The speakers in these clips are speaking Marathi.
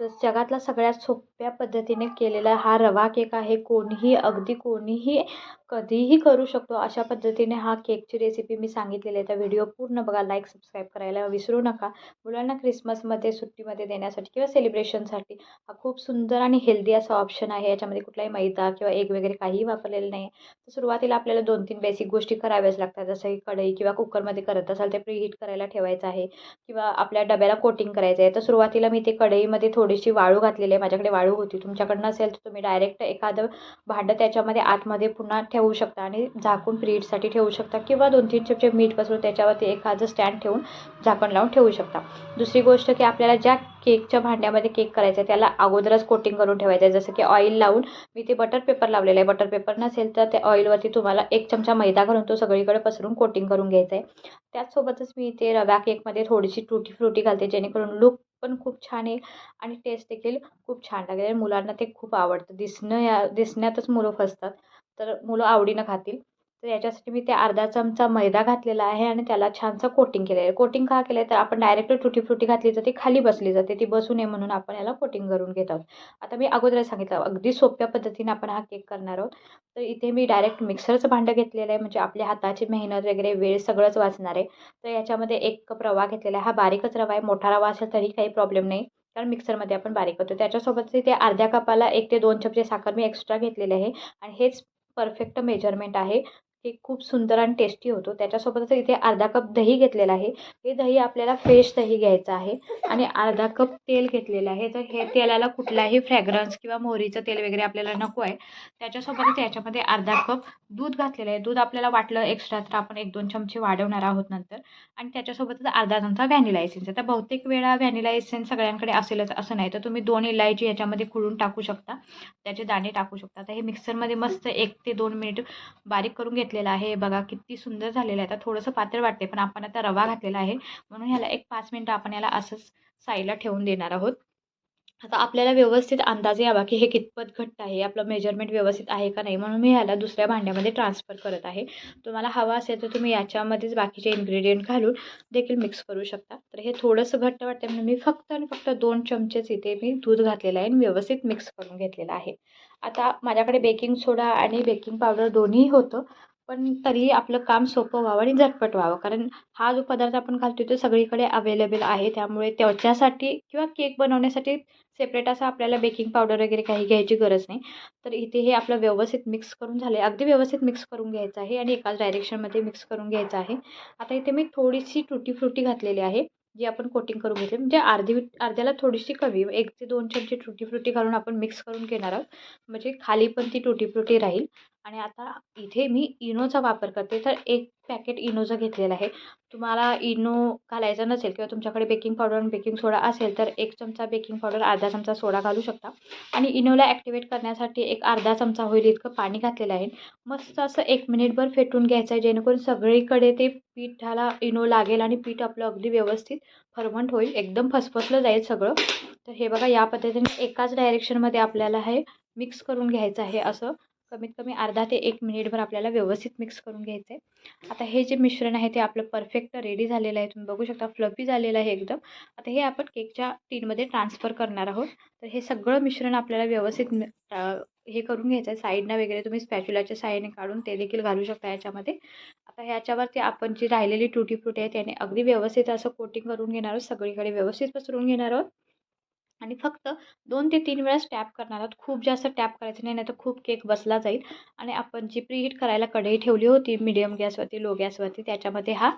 तर जगातला सगळ्यात सोप्या पद्धतीने केलेला हा रवा केक आहे. कोणीही अगदी कोणीही कधीही करू शकतो. अशा पद्धतीने हा केकची रेसिपी मी सांगितलेली आहे. तर व्हिडिओ पूर्ण बघा. लाईक सबस्क्राईब करायला विसरू नका. मुलांना क्रिसमसमध्ये सुट्टीमध्ये देण्यासाठी किंवा सेलिब्रेशनसाठी हा खूप सुंदर आणि हेल्दी असा ऑप्शन आहे. याच्यामध्ये कुठलाही मैदा किंवा एग वगैरे काहीही वापरलेलं नाही तर सुरुवातीला आपल्याला दोन तीन बेसिक गोष्टी कराव्याच लागतात. जसं की कढई किंवा कुकरमध्ये करत असाल ते प्रीहीट करायला ठेवायचं आहे. किंवा आपल्या डब्याला कोटिंग करायचं आहे. तर सुरुवातीला मी ते कढईमध्ये थोडीशी वाळू घातलेली आहे. माझ्याकडे वाळू होती. तुमच्याकडनं असेल तर तुम्ही डायरेक्ट एखादं भांडं त्याच्यामध्ये आतमध्ये पुन्हा ठेवू. ठेवू शकता आणि झाकून प्रीटसाठी ठेवू शकता किंवा दोन तीन चमचे मीठ पसरून त्याच्यावरती एखादं स्टँड ठेवून झाकण लावून ठेवू शकता. दुसरी गोष्ट की आपल्याला ज्या केकच्या भांड्यामध्ये केक करायचा आहे त्याला अगोदरच कोटिंग करून ठेवायचं आहे जसं की ऑइल लावून मी ते बटर पेपर लावलेलं आहे. बटर पेपर नसेल तर ते ऑइलवरती तुम्हाला एक चमचा मैदा घालून तो सगळीकडे पसरून कोटिंग करून घ्यायचं आहे त्याचसोबतच मी ते रव्या केकमध्ये थोडीशी टुटी फ्रुटी घालते जेणेकरून लुक पण खूप छान आहे आणि टेस्ट देखील खूप छान लागेल. आणि मुलांना ते खूप आवडतं. दिसणं या दिसण्यातच मुलं फसतात. तर मुलं आवडीनं खातील. तर याच्यासाठी मी ते अर्धा चमचा मैदा घातलेला आहे आणि त्याला छानसं कोटिंग केलं आहे कोटिंग का केलं आहे तर आपण डायरेक्ट तुटी फ्रुटी घातली तर ती खाली बसली जाते. ती बसू नये म्हणून आपण याला कोटिंग करून घेत आहोत. आता मी अगोदर सांगितलं अगदी सोप्या पद्धतीने आपण हा केक करणार आहोत. तर इथे मी डायरेक्ट मिक्सरचं भांडं घेतलेलं आहे. म्हणजे आपल्या हाताची मेहनत वगैरे वेळ सगळंच वाचणार आहे. तर याच्यामध्ये एक कप रवा घेतलेला आहे. हा बारीकच रवा आहे. मोठा रवा असेल तरी काही प्रॉब्लेम नाही. कारण मिक्सरमध्ये आपण बारीक करतो त्याच्यासोबत ते अर्ध्या कपाला एक ते दोन चमचे साखर मी एक्स्ट्रा घेतलेले आहे. आणि हेच परफेक्ट मेजरमेंट आहे. ते खूप सुंदर आणि टेस्टी होतो. त्याच्यासोबतच इथे अर्धा कप दही घेतलेलं आहे. हे दही आपल्याला फ्रेश दही घ्यायचं आहे. आणि अर्धा कप तेल घेतलेलं आहे. तर हे तेलाला कुठलाही फ्रॅग्रन्स किंवा मोहरीचं तेल वगैरे आपल्याला नको आहे. त्याच्यासोबतच याच्यामध्ये अर्धा कप दूध घातलेलं आहे. दूध आपल्याला वाटलं एक्स्ट्रा तर आपण एक दोन चमचे वाढवणार आहोत नंतर. आणि त्याच्यासोबतच अर्धा चमचा व्हॅनिला एसेन्स आता बहुतेक वेळा व्हॅनिला एसेन्स सगळ्यांकडे असेलच असं नाही. तर तुम्ही दोन इलायची याच्यामध्ये खुडून टाकू शकता. त्याचे दाणे टाकू शकता. तर हे मिक्सरमध्ये मस्त एक ते दोन मिनिट बारीक करून घातलेला आहे. बघा किती सुंदर झालेलं आहे. आता थोडंसं पातळ वाटते पण आपण आता रवा घातलेला आहे. म्हणून ह्याला एक पाच मिनटं आपण याला असंच साईडला ठेवून देणार आहोत. आता आपल्याला व्यवस्थित अंदाज यावा की हे कितपत घट्ट आहे. आपलं मेजरमेंट व्यवस्थित आहे का नाही? म्हणून मी ह्याला दुसऱ्या भांड्यामध्ये ट्रान्सफर करत आहे. तुम्हाला हवा असेल तर तुम्ही याच्यामध्येच बाकीचे इन्ग्रेडियंट घालून देखील मिक्स करू शकता. तर हे थोडंसं घट्ट वाटते म्हणून मी फक्त आणि फक्त दोन चमचेच इथे मी दूध घातलेलं आहे आणि व्यवस्थित मिक्स करून घेतलेलं आहे. आता माझ्याकडे बेकिंग सोडा आणि बेकिंग पावडर दोन्ही होतं. पण तरीही आपलं काम सोपं व्हावं आणि झटपट व्हावं. कारण हा जो पदार्थ आपण घालतो तो सगळीकडे अवेलेबल आहे. त्यामुळे त्याच्यासाठी किंवा केक बनवण्यासाठी सेपरेट असं आपल्याला बेकिंग पावडर वगैरे काही घ्यायची गरज नाही. तर इथे हे आपलं व्यवस्थित मिक्स करून झालं आहे अगदी व्यवस्थित मिक्स करून घ्यायचं आहे आणि एकाच डायरेक्शनमध्ये मिक्स करून घ्यायचं आहे. आता इथे मी थोडीशी टुटी फ्रुटी घातलेली आहे जी आपण कोटिंग करून घेतली. म्हणजे अर्धी अर्ध्याला थोडीशी कमी एक ते दोन चमचे टुटी फ्रुटी घालून आपण मिक्स करून घेणार आहोत. म्हणजे खाली पण ती टुटी फ्रुटी राहील. आणि आता इथे मी इनोचा वापर करते. तर एक पॅकेट इनोचं घेतलेलं आहे. तुम्हाला इनो घालायचा नसेल किंवा तुमच्याकडे बेकिंग पावडर आणि बेकिंग सोडा असेल तर एक चमचा बेकिंग पावडर अर्धा चमचा सोडा घालू शकता. आणि इनोला ॲक्टिवेट करण्यासाठी एक अर्धा चमचा होईल इतकं पाणी घातलेलं आहे. मस्त असं एक मिनिटभर फेटून घ्यायचं आहे जेणेकरून सगळीकडे ते पीठाला इनो लागेल आणि पीठ आपलं अगदी व्यवस्थित फर्मंट होईल. एकदम फसफसलं जाईल सगळं. तर हे बघा या पद्धतीने एकाच डायरेक्शनमध्ये आपल्याला हे मिक्स करून घ्यायचं आहे असं. कमीत कमी अर्धा ते एक मिनिटभर आपल्याला व्यवस्थित मिक्स करून घ्यायचं आहे आता हे जे मिश्रण आहे ते आपलं परफेक्ट रेडी झालेलं आहे. तुम्ही बघू शकता फ्लफी झालेलं आहे एकदम. आता हे आपण केकच्या टीनमध्ये ट्रान्सफर करणार आहोत. तर हे सगळं मिश्रण आपल्याला व्यवस्थित हे करून घ्यायचं आहे साईडनं वगैरे तुम्ही स्पॅच्युलाच्या साईडने काढून ते देखील घालू शकता याच्यामध्ये. आता ह्याच्यावरती आपण जी राहिलेली टुटी फ्रुटी आहे त्याने अगदी व्यवस्थित असं कोटिंग करून घेणार आहोत. सगळीकडे व्यवस्थित पसरून घेणार आहोत. आणि फक्त दोन ते तीन वेळाच टॅप करणार आहोत. खूप जास्त टॅप करायचं नाही नाही तर खूप केक बसला जाईल. आणि आपण जी प्रीहीट करायला कढई ठेवली होती मीडियम गॅसवरती लो गॅसवरती त्याच्यामध्ये हा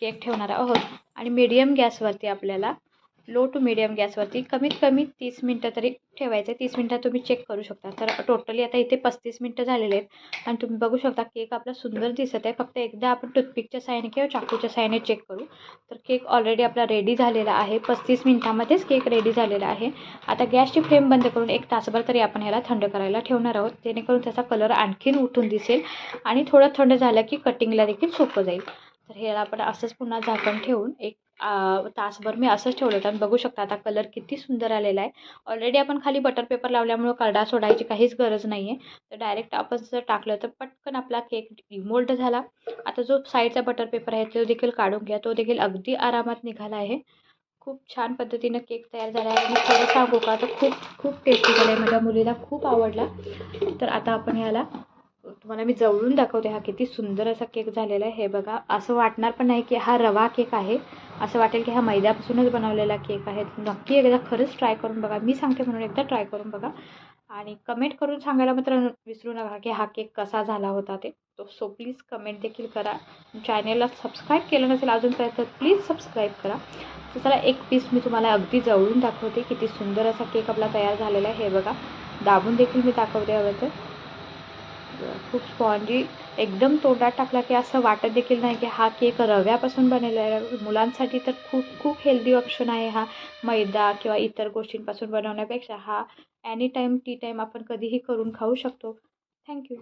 केक ठेवणार आहोत. आणि मीडियम गॅसवरती आपल्याला लो टू मीडियम गॅसवरती कमीत कमी तीस मिनटं तरी ठेवायचं. आहे तीस मिनटात तुम्ही चेक करू शकता. तर टोटली आता इथे पस्तीस मिनटं झालेले आहेत. आणि तुम्ही बघू शकता केक आपला सुंदर दिसत आहे. फक्त एकदा आपण टूथपिकच्या साहाय्याने किंवा चाकूच्या साहाय्याने चेक करू. तर केक ऑलरेडी आपला रेडी झालेला आहे. पस्तीस मिनटामध्येच केक रेडी झालेला आहे. आता गॅसची फ्लेम बंद करून एक तासभर तरी आपण ह्याला थंड करायला ठेवणार आहोत. जेणेकरून त्याचा कलर आणखीन उठून दिसेल. आणि थोडं थंड झालं की कटिंगला देखील सोपं जाईल. तर ह्याला आपण असंच पुन्हा झाकण ठेवून एक तासभर मी असंच ठेवलं होतं. आणि बघू शकता आता कलर किती सुंदर आलेला आहे. ऑलरेडी आपण खाली बटर पेपर लावल्यामुळं करडा सोडायची काहीच गरज नाही आहे तर डायरेक्ट आपण जर टाकलं तर पटकन आपला केक रिमोल्ड झाला. आता जो साईडचा बटर पेपर आहे तो देखील काढून घ्या. तो देखील अगदी आरामात निघाला आहे. खूप छान पद्धतीनं केक तयार झाला आहे. आणि खरं सांगू का तर खूप खूप टेस्टी झाला आहे. माझ्या मुलीला खूप आवडला. तर आता आपण याला तुम्हाला मी जवळून दाखवते हा किती सुंदर असा केक झालेला आहे. हे बघा असं वाटणार पण नाही की हा रवा केक आहे. असं वाटेल की हा मैद्यापासूनच बनवलेला केक आहे. नक्की एकदा खरंच ट्राय करून बघा. मी सांगते म्हणून एकदा ट्राय करून बघा. आणि कमेंट करून सांगायला मात्र विसरू नका की हा केक कसा झाला होता ते. तो सो प्लीज कमेंट देखील करा. चॅनेलला सबस्क्राईब केलं नसेल अजूनपर्यंत प्लीज सबस्क्राईब करा. तर चला एक पीस मी तुम्हाला अगदी जवळून दाखवते. किती सुंदर असा केक आपला तयार झालेला आहे. हे बघा दाबून देखील मी दाखवते हवं तर खूप स्पॉन्जी एकदम तोंडात टाकला की असं वाटत देखील नाही की हा केक रव्यापासून बनलेला आहे. मुलांसाठी तर खूप खूप हेल्दी ऑप्शन आहे हा. मैदा किंवा इतर गोष्टींपासून बनवण्यापेक्षा हा एनी टाईम टी टाईम आपण कधीही करून खाऊ शकतो. थँक्यू